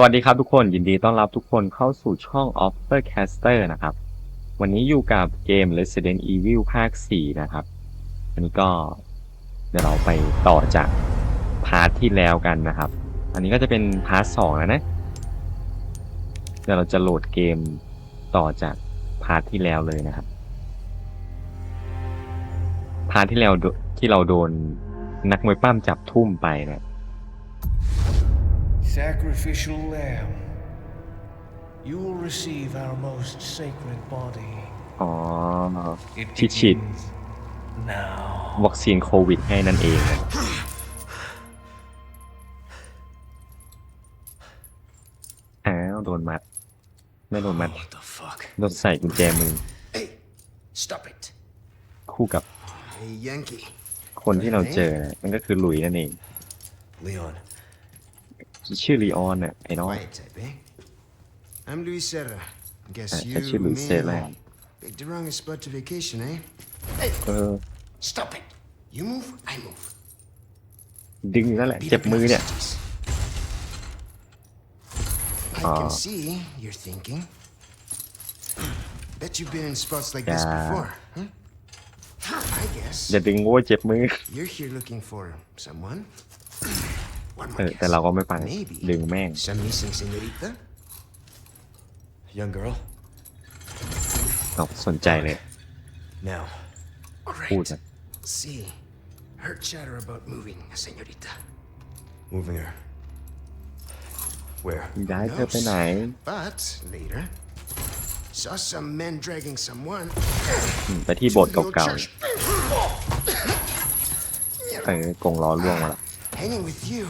สวัสดีครับทุกคนยินดีต้อนรับทุกคนเข้าสู่ช่อง Offer Caster นะครับ วันนี้อยู่กับเกม Resident Evil ภาค 4 นะครับ อันนี้ก็เดี๋ยวเราไปต่อจากพาร์ทที่แล้วกันนะครับ อันนี้ก็จะเป็นพาร์ทสองแล้วนะ เดี๋ยวเราจะโหลดเกมต่อจากพาร์ทที่แล้วเลยนะครับ พาร์ทที่แล้วที่เราโดนนักมวยปั้มจับทุ่มไปเนะ Sacrificial lamb, you will receive our most sacred body. อ๋อ It ที่ฉีด begins now. วัคซีนโควิดให้นั่นเองนะอ้าวโดนมัด ไม่โดนมัด What the fuck? โดนใส่กุญแจมือ Hey, stop it. คู่กับ Hey, Yankee. คนที่เราเจอนะมันก็คือหลุยนั่นเอง Leon, ชื่อลีออนน่ะไอ้น้อง Quiet type, eh? I'm Luis Serra. Guess Uh, you that's you, Luis may Serra. know. Picked the wrongest spot to vacation, eh? เออ Stop it. You move, I move. ดึงอยู่นั่นแหละ Beat เจ็บ up in มือ our เนี่ย cities. I Ah. can see you're thinking. Bet you've been in spots like this Yeah. before, huh? I guess อย่าดึงโว้ยเจ็บมือ you're here looking for someone. One เอ more อแต่ guess. เราก็ไม่ไป Maybe ดึงแม่ง some missing señorita. young girl. เอาสนใจเลย Now, พูด Great. นะ See, heard chatter about moving, señorita. moving her. Where? ย้ายเธอไปไหน But later, saw some men dragging someone อืมไปที่โบสถ์ to the old เก่า church. ๆเออกงล้อล่วงมาละ Hanging with you,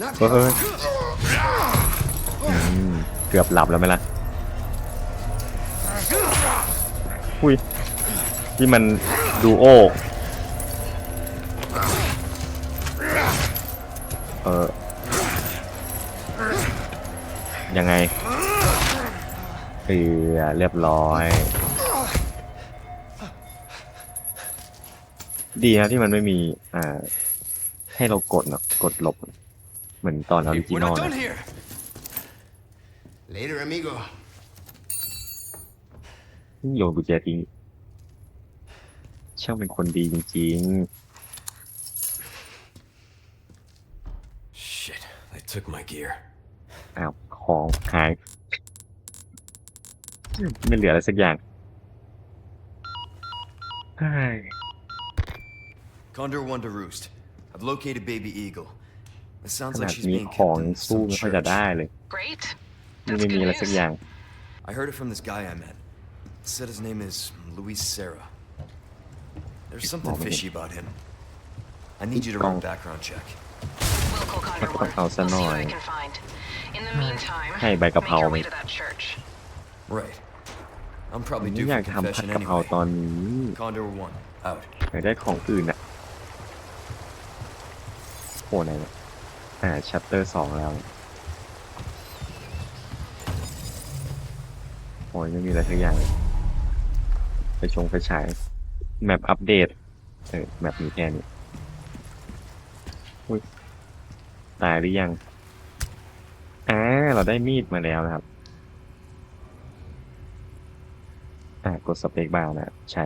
not เฮ้ย อืมเกือบหลับแล้วไหมล่ะ อุ้ย ที่มันดูโอเออ ยังไงเออเรียบร้อย ดีนะที่มันไม่มี อ่า ให้เรากดเนาะกดหลบ เหมือนตอนออริจิ We're นอล not นะ done here. Later, amigo. โยนกุญแจทิ้งช่างเป็นคนดีจริง Shit, they took my gear. ๆ อ้าว ของหาย ไม่เหลืออะไรสักอย่างเฮ้ย Condor One to Roost. I've located Baby Eagle. It ข sounds นา like ด she's มี being ของ kept in สู้ some ไม่ค่อยจะ church. ได้เลย Great. นี่ That's ไม่มี good อะไรสักอย่าง news. I heard it from this guy I met. Said his name is Luis Serra. There's something Oh, man. fishy about him. I need you to run a background check. We'll call Condor What One. the hell's We'll see what I annoying? can find. In the meantime, Hey, make bike up your how way me. to that church. Right. I'm probably ไม่ due อยา for กทำผัด confession กะเพรา anyway. ตอนนี้ Condor One, out. อยากได้ของอื่นอะ โหไหนเนี่ยอ่าชัปเตอร์สองแล้วโอ้ยไม่มีอะไรสักอย่างเลยไปชงไปฉายแมปอัปเดต เออแมปมีแค่นี้ตายหรือยังอ่าเราได้มีดมาแล้วนะครับอ่ากดสเปกบาร์นะใช่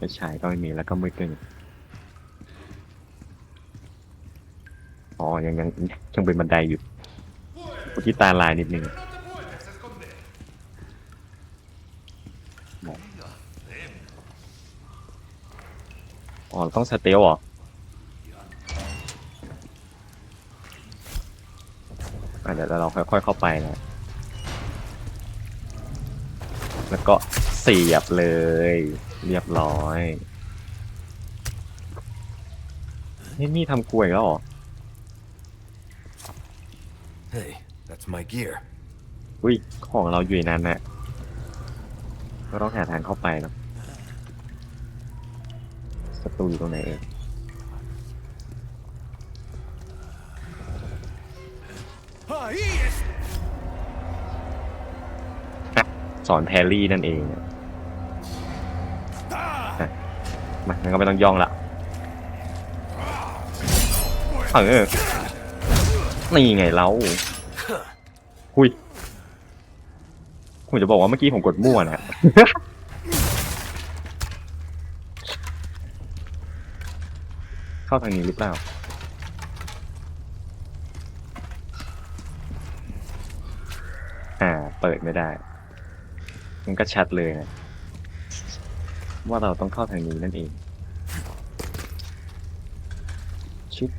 ไปฉายก็ไม่มีแล้วก็มืดด้วยอ๋อยังยังยังเป็นบันไดอยู่เมื่อกี้ตาลายนิดนึงอ๋อต้องสเตลเหรออเดี๋ยวเราค่อยๆเข้าไปนะ แล้วก็เสียบเลย เรียบร้อยนี่นี่ทำกล้วยแล้วเหรอ Hey, that's my gear. อุ้ยของเราอยู่ในนั้นน่ะก็ต้องหาทางเข้าไปเนอะประตูอยู่ตรงไหนเอ่ย Ah, he is. สอนแพรรี่นั่นเองอะ มางั้นก็ไม่ต้องย่องละเออนี่ไงเราคุยผมจะบอกว่าเมื่อกี้ผมกดมั่วนะเข้าทางนี้หรือเปล่าอ่า เปิดไม่ได้ มันก็ชัดเลยนะ ว่าเราต้องเข้าทางนี้นั่นเอง ชิป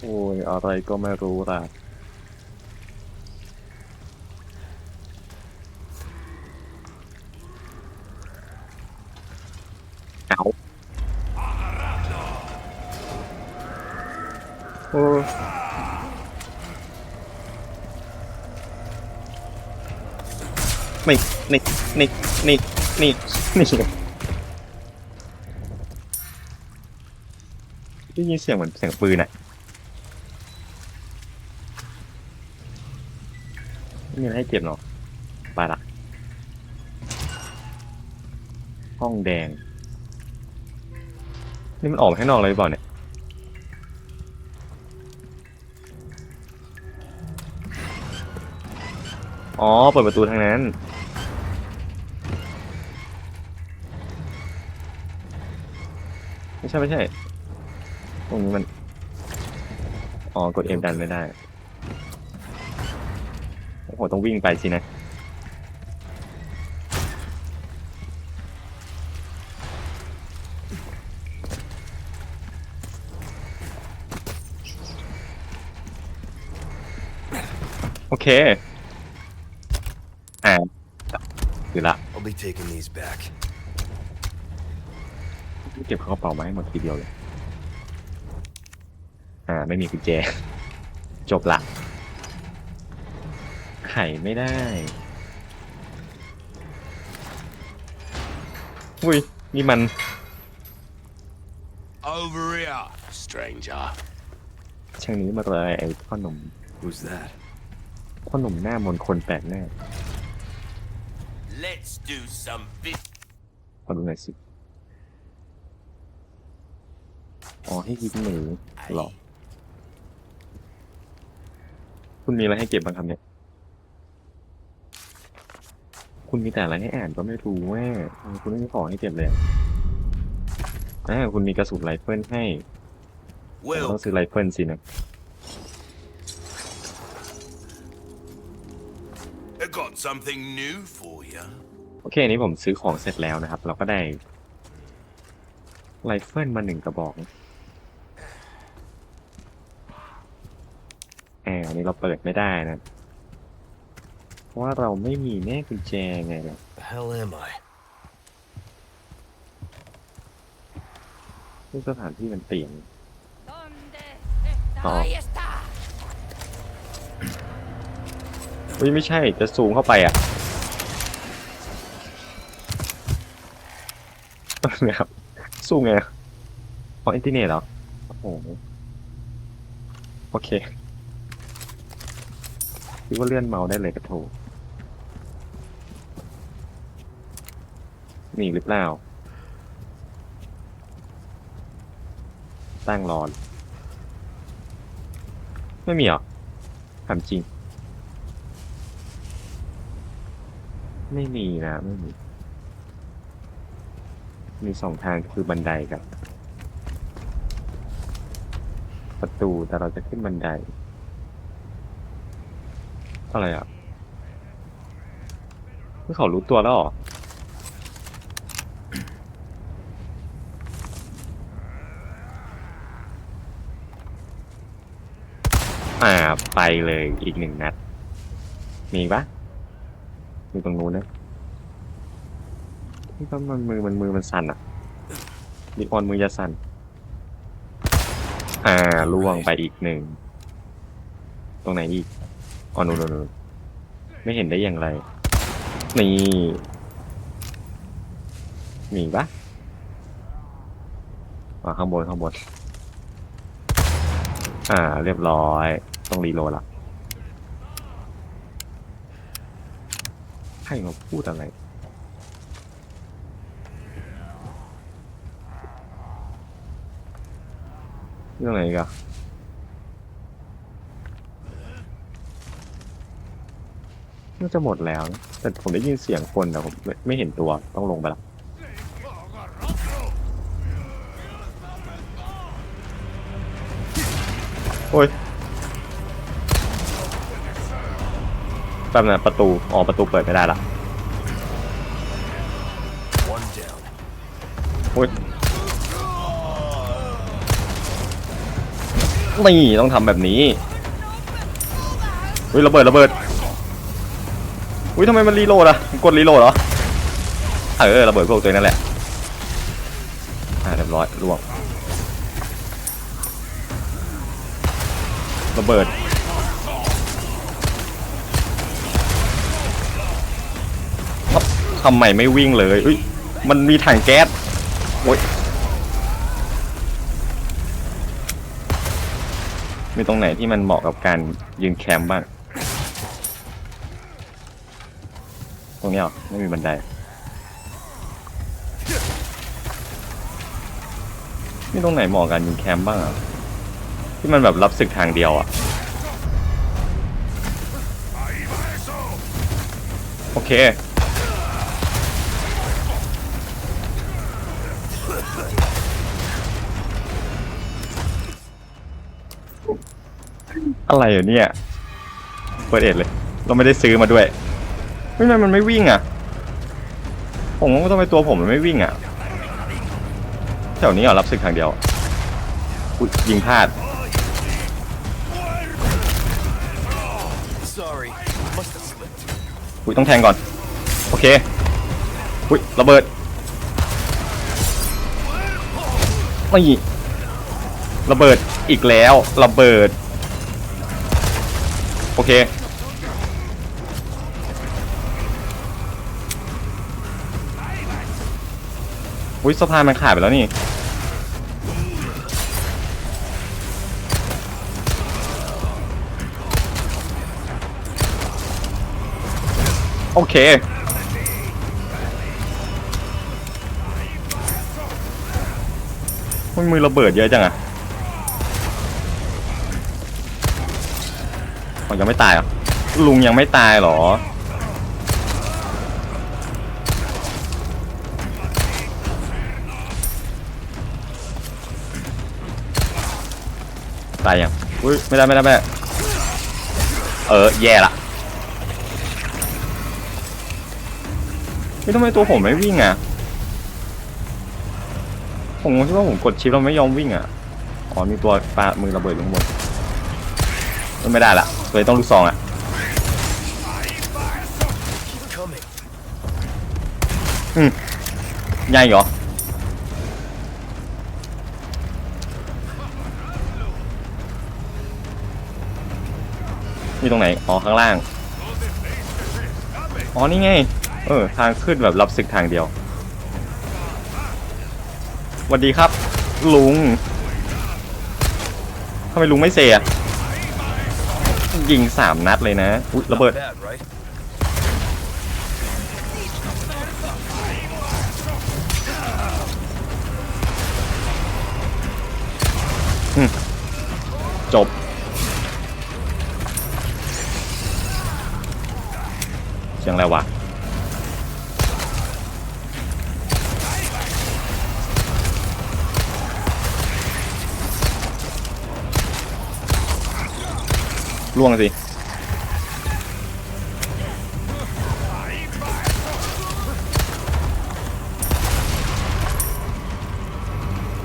โอ้ย อะไรก็ไม่รู้ล่ะเอาโอ้ ไม่นี่นี่นี่นี่นี่ได้ยินเสียงเหมือนเสียงปืนอะไม่มีอะไรให้เก็บหรอกไปละห้องแดง นี่มันออกมาข้างนอกเลยหรือเปล่าเนี่ย อ๋อ เปิดประตูทางนั้น ช่ไม่ใช่ตรงนี้มัน อ๋อ กดเอ็มดันไม่ได้ โอ้โห ต้องวิ่งไปสินะ โอเค อ่าคือละ I'll be taking these back. เก็บเข้ากระเป๋ามาให้หมดทีเดียวเลย อ่า ไม่มีกุญแจ จบละ ไขไม่ได้อุ้ยนี่มัน Over here, stranger. ช่างนี้มาเลยไอ้พ่อหนุ่ม Who's that? พ่อหนุ่มหน้ามนต์คนแปลกหน้า Let's do some bit. ขอดูหน่อยสิ อ๋อให้ฮิตหนูหรอ คุณมีอะไรให้เก็บบ้างครับเนี่ย คุณมีแต่อะไรให้อ่านก็ไม่รู้แม่คุณไม่มีของให้เก็บเลยอะอ่าคุณมีกระสุนไรเฟิลให้เราต้องซื้อไรเฟิลสินะ I got something new for you. โอเคอันนี้ผมซื้อของเสร็จแล้วนะครับ เราก็ได้ไรเฟิลมาหนึ่งกระบอก อบอันนี้เราเปิดไม่ได้นะเพราะว่าเราไม่มีแม่กุญแจไงล่ะ The hell am I? ซึ่งสถานที่มันเปลี่ยน ¿Dónde Oh. está? Ahí está. เฮ้ยไม่ใช่จะซูมเข้าไปอะนะครับซูมไงเพราะอินเทอร์เน็ตเหรอโอ้โหโอเค คิดว่าเลื่อนเมาส์ได้เลยกระโถมีอีหรือเปล่า ตั้งรอน ไม่มีหรอถามจริง ไม่มีนะ ไม่มี มีสองทางคือบันไดกับ ประตูแต่เราจะขึ้นบันได อะไรอะเมื่อเขารู้ตัวแล้วหรอ อ่า ไปเลยอีกหนึ่งนัด มีปะมีตรงนู้นนะที่มันมือมันมือมันสั่นอะดิออนมือจะสั่น อ่าล่วงไปอีกหนึ่ง ตรงไหนอีก อ๋อนู่นนู่นนู่นไม่เห็นได้อย่างไร นี่ มีปะอ่าข้างบนข้างบน อ่า เรียบร้อย ต้องรีโหลดละใครมาพูดอะไร เรื่องไหนกัน น่าจะหมดแล้ว แต่ผมได้ยินเสียงคนแต่ผมไม่ไม่เห็นตัวต้องลงไปละโอ้ยแป๊บนะประตูอ๋อประตูเปิดไม่ได้ละโอ้ยนี่ต้องทำแบบนี้อุ้ยระเบิดระเบิด อุ้ยทำไมมันรีโหลดอะมันกดรีโหลดเหรอ เออระเบิดพวกตัวนั่นแหละ อ่าเรียบร้อยล่วงระเบิด ทำไมไม่วิ่งเลยอุ้ยมันมีถังแก๊สโอ้ยมีตรงไหนที่มันเหมาะกับการยืนแคมป์บ้าง รงนี้หรอไม่มีบันไดมีตรงไหนเหมาะกับการยิงแคมป์บ้างอะ ที่มันแบบรับศึกทางเดียวอะ โอเคอะไรอยู่เนี่ยเปิดเอ็ดเลย เราไม่ได้ซื้อมาด้วย ไม่ทำไมมันไม่วิ่งอะ ผมว่าทำไมตัวผมมันไม่วิ่งอะ แถวนี้เหรอรับศึกทางเดียวอุ๊ยยิงพลาด Sorry. Must have slipped. อุ้ยต้องแทงก่อน โอเค อุ้ยระเบิดไม่ระเบิดอีกแล้ว ระเบิด โอเค อุ้ยสะพานมันขาดไปแล้วนี่โอเค มันมือระเบิดเยอะจังอะอ๋อยังไม่ตายเหรอลุงยังไม่ตายเหรอ ตายยังอุ้ยไม่ได้ไม่ได้ไม่ได้เออแย่ละไม่ทำไมตัวผมไม่วิ่งอะผมคิดว่าผมกดชิปแล้วไม่ยอมวิ่งอะอ๋อมีตัวปลามือระเบิดอยู่ข้างบนไม่ได้ละเลยต้องลูกซองอะ Keep coming. ง่เหรอ มีตรงไหน อ๋อ ข้างล่าง อ๋อ นี่ไง เออ ทางขึ้นแบบรับศึกทางเดียวสวัสดีครับ ลุงทำไมลุงไม่เสียยิงสามนัดเลยนะ อุ๊ยระเบิด จบ สียงอะไรวะล่วงสิ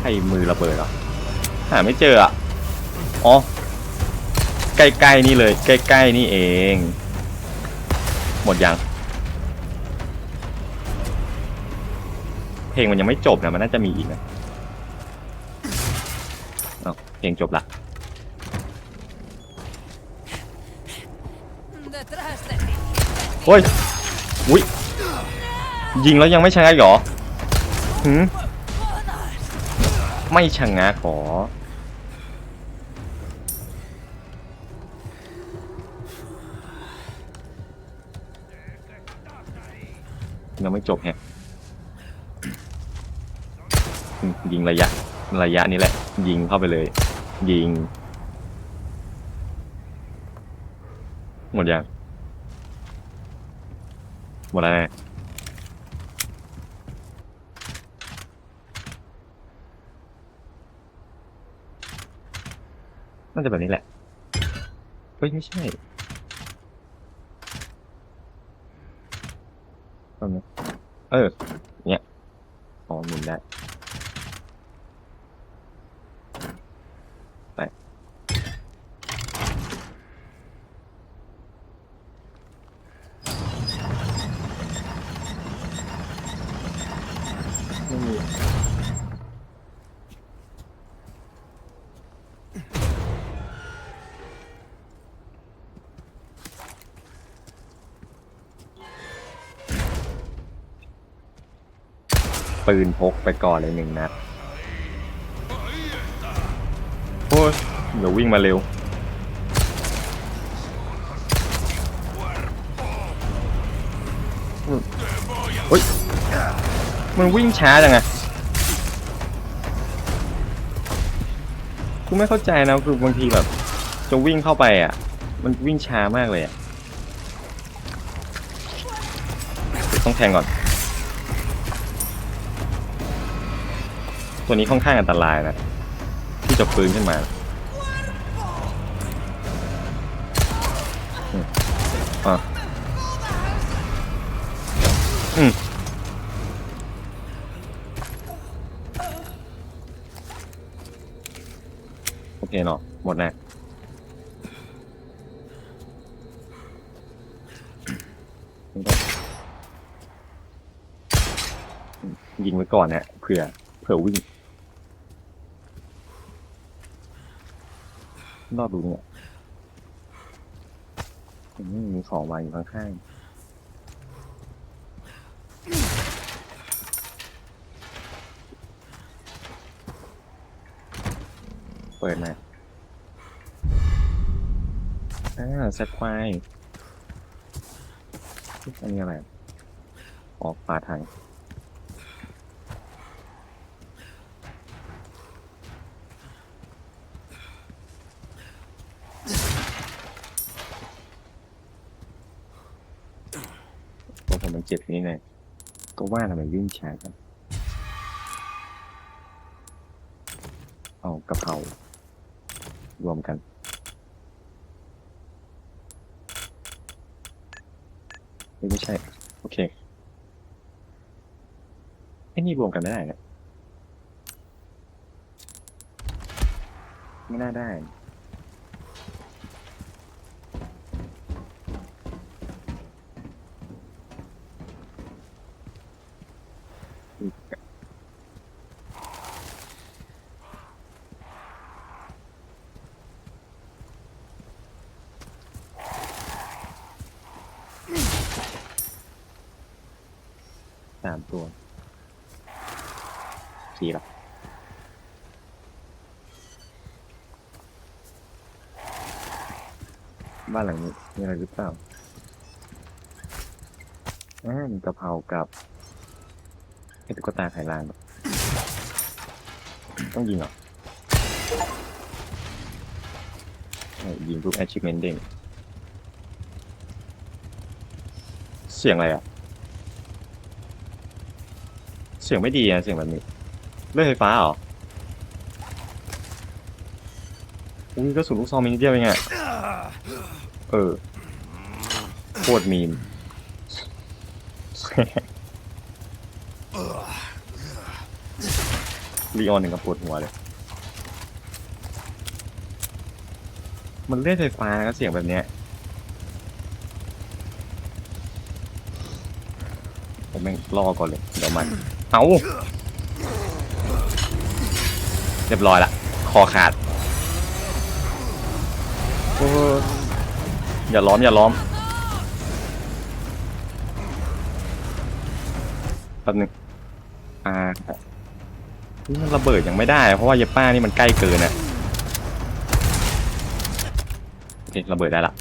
ให้มือระเบิดเหรอ หาไม่เจออะ อ๋อ ใกล้ๆนี่เลย ใกล้ๆนี่เอง หมดยัง เพลงมันยังไม่จบนะ มันน่าจะมีอีกนะเอาเพลงจบละ โอ้ย อุ้ย ยิงแล้วยังไม่ชะงักเหรอหืมไม่ชะงักหรอ ยังไม่จบแฮะยิงระยะ ระยะนี้แหละ ยิงเข้าไปเลย ยิง หมดยังหมดแล้วนะน่าจะแบบนี้แหละ เฮ้ย ไม่ใช่ ตรงนี้เออ เนี่ยอ๋อหมุนได้ไปไม่มี ปืนพกไปก่อนเลยหนึ่งนัดโอ้ยเดี๋ยววิ่งมาเร็ว เฮ้ย มันวิ่งช้าจังอะกูไม่เข้าใจนะคือบางทีแบบ จะวิ่งเข้าไปอะ มันวิ่งช้ามากเลยอะ ต้องแทงก่อน ตัวนี้ค่อนข้างอันตรายนะ ที่จะฟื้นขึ้นมา อะอืมโอเคเนาะหมดแล้วนี่ก็อืมยิงไว้ก่อนเนะเผื่อเผื่อวิ่ง รอบดูเนี่ยอืมมีของวางอยู่ข้างๆเปิดมอ่าแซดควายอันนี้อะไร ออกปลาทาง เจ็บนี่ไงก็ว่าทำไมวิ่งช้ากันเอากะเพรารวมกันไม่ไม่ใช่ โอเคไอ้นี่รวมกันไม่ได้นะไม่น่าได้ามตัวสี่หรอบ้านหลังนี้มีอะไรหรือเปล่าอ่ามีกะเพรากับไอ้ตุ๊กตาไข่ลานต้องยิงเหรอยิงรูป achievement เด้งเสียงอะไรอะ สียงไม่ดีอะเสียงแบบนี้เลื่อยไฟฟ้าเหรออุ้ยก็สุนลูกซองมีนิดเดียวเองอะเออโคตรมีมลีออนหนึ่งกับปวดหัวเลย มันเลื่อยไฟฟ้าก็เสียงแบบเนี้ยผมแม่งรอก่อนเลย เดี๋ยวมัน เอาเรียบร้อยละ คอขาดอยอย่าล้อม อย่าล้อมแป๊บนึงอ่ามันระเบิดยังไม่ได้ เพราะว่าเยป้านี่มันใกล้เกินอะโอเคระเบิดได้ละ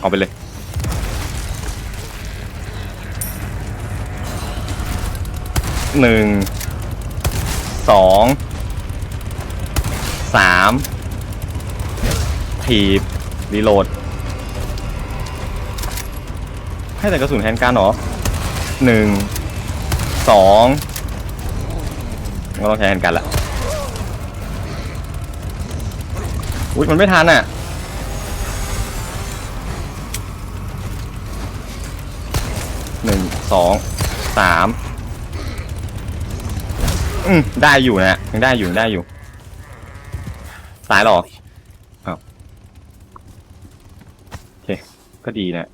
เอาไปเลย หนึ่งสองสามถีบรีโหลด ให้แต่กระสุนแทนการเหรอหนึ่งสองก็ต้องใช้แทนกันละอุ้ยมันไม่ทันอะหนึ่งสองสาม อืมได้อยู่นะยังได้อยู่ได้อยู่ตายหรออ้าวโอเค ก็ดีนะ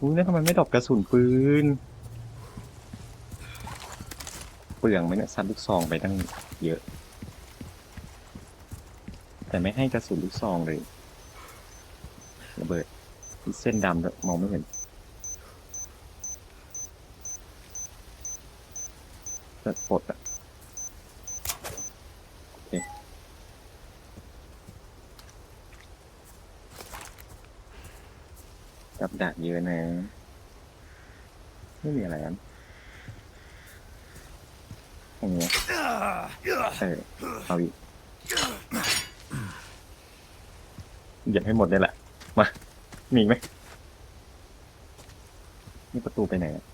อุ้ยแล้วทำไมไม่ดรอกกระสุนปืน เปลืองไหมเนี่ยซัดลูกซองไปตั้งเยอะ แต่ไม่ให้กระสุนลูกซองเลยระเบิดเส้นดำด้วยมองไม่เห็นเปิดปลดอะโอเค กับดักเยอะนะ ไม่มีอะไรกันอย่างเงี้ยเออเอาอีกหยิบให้หมดเลยแหละ มา มีไหมนี่ประตูไปไหนอะ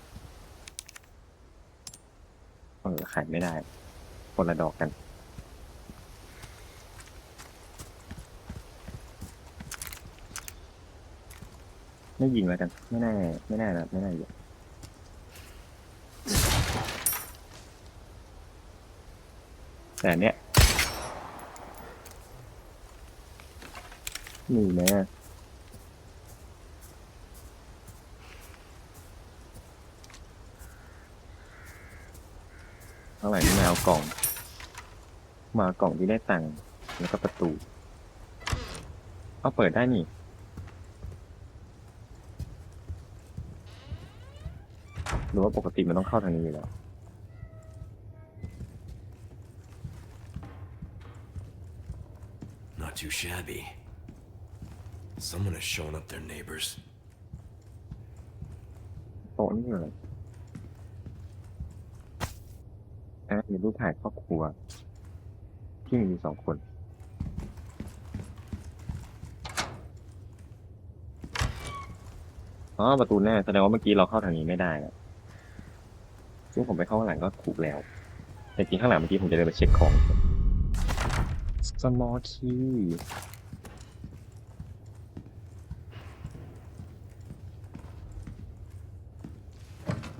เออขายไม่ได้ คนละดอกกัน ไม่ยิงแล้วกัน ไม่แน่ไม่แน่นะไม่แน่อยู่แต่เนี้ยมีไหมเท่าไหร่ที่มาเอากล่อง มาเอากล่องที่ได้ตังค์แล้วก็ประตู เอาเปิดได้นี่ รือว่าปกติมันต้องเข้าทางนี้อยู่แล้ว Not too shabby. Someone has shown up their neighbors. โต๊ะนี่คืออะไรอะมีรูปถ่ายครอบครัว ที่มีอยู่สองคน อ๋อ ประตูแน่แสดงว่าเมื่อกี้เราเข้าทางนี้ไม่ได้นะ ซึ่งผมไปเข้าข้างหลังก็ถูกแล้ว แต่จริงข้างหลังเมื่อกี้ผมจะเดินไปเช็คของ small key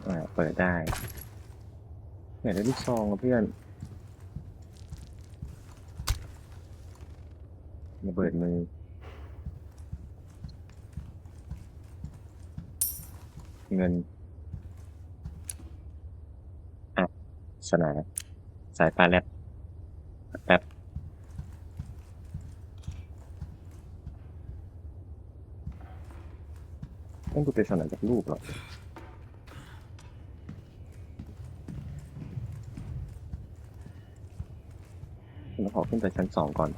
อ่าเปิดได้อยากได้ลูกซองอะเพื่อนระเบิดมือเงิน อะ สนา สายปลาแลบแป๊บต้องดูเป็นสนาจากรูปหรอผมขอขึ้นไปชั้นสองก่อน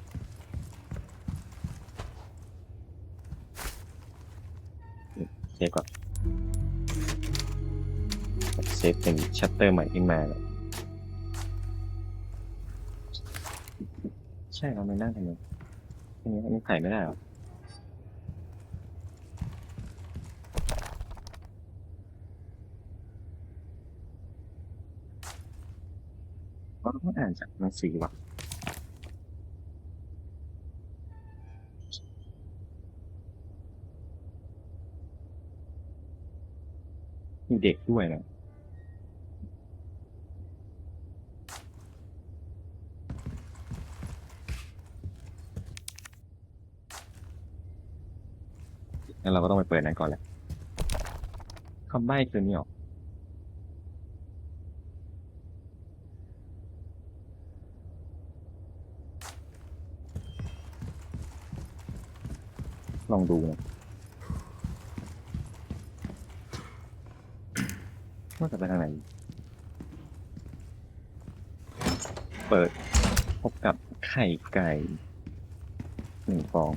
เซฟก่อนเซฟเป็นชัตเตอร์ใหม่ขึ้นมาเลย ใช่เราไม่นั่งทำไมอันนี้อันนี้ถ่ายไม่ได้หรอเราต้องอ่านจากหนังสือว่ะมีเด็กด้วยนะ งั้นเราก็ต้องไปเปิดนั้นก่อนแหละคำใบ้คือนี่หรอลองดูนะว่าจะไปทางไหน เปิดพบกับไข่ไก่หนึ่งฟอง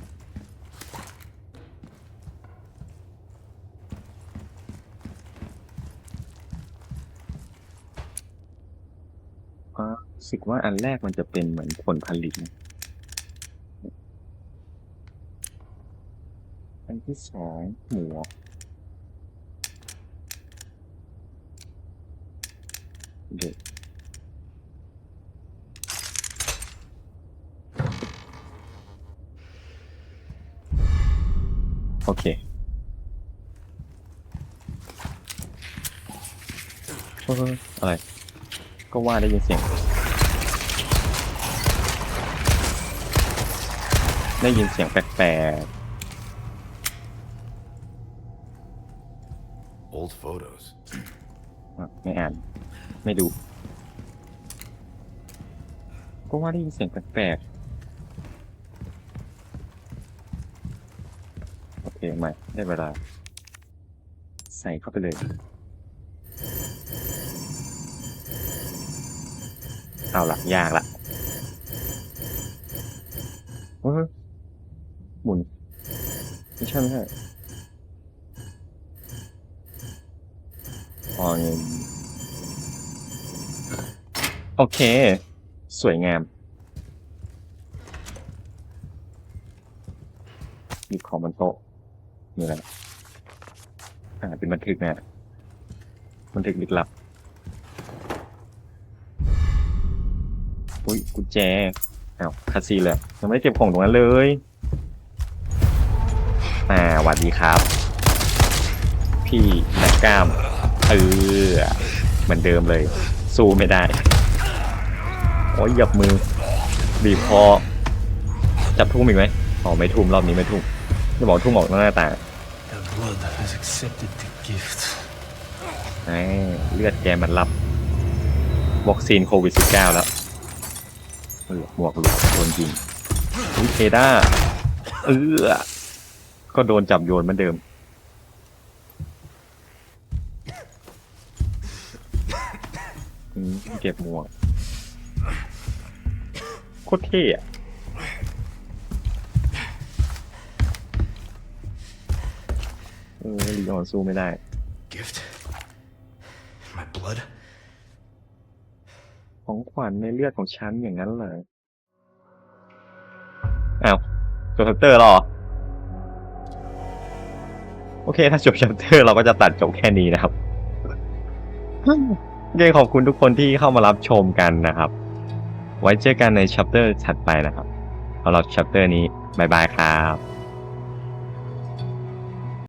สึกว่าอันแรกมันจะเป็นเหมือนผลผลิตอันที่สองหมวกเด็กโอเค อะไร ก็ว่าได้ยินเสียง ได้ยินเสียงแปลก Old photos. ๆอะไม่อ่าน ไม่ดู ก็ว่าได้ยินเสียงแปลกๆ โอเคใหม่ได้เวลา ใส่เข้าไปเลย เอาละยากละเฮ้ยหมุนไม่ ใช่ไม่ใช่อ๋อเงินโอเค สวยงาม หยิบของบนโต๊ะมีอะไรอ่าเป็นบันทึกนะบันทึกลึกลับอุ้ยกุญแจอ้าวคาซีเลยยังไม่ได้เก็บของตรงนั้นเลย อ่าหวัดดีครับ พี่นักกล้าม เออ เหมือนเดิมเลย สู้ไม่ได้ โอ้ยหยับมือ บีบคอ จับทุ่มอีกไหมอ๋อไม่ทุ่มรอบนี้ไม่ทุ่มจะบอกทุ่มออกหน้าตา The blood has accepted the gift. ไอ้เลือดแกมันรับวัคซีนโควิด -19 แล้วเออหมวกหลุดโดนยิงอุ้ยเคด้าเออ ก็โดนจับโยนเหมือนเดิม อืมเก็บหมวกโคตรเท่อะเออลีออนสู้ไม่ได้ Gift? My blood? ของขวัญในเลือดของฉันอย่างนั้นเลยอ้าวจบชัปเตอร์แล้วเหรอ โอเค ถ้าจบชัปเตอร์เราก็จะตัดจบแค่นี้นะครับโอเคขอบคุณทุกคนที่เข้ามารับชมกันนะครับ ไว้เจอกันในชัปเตอร์ถัดไปนะครับสำหรับชัปเตอร์นี้บ๊ายบายครับ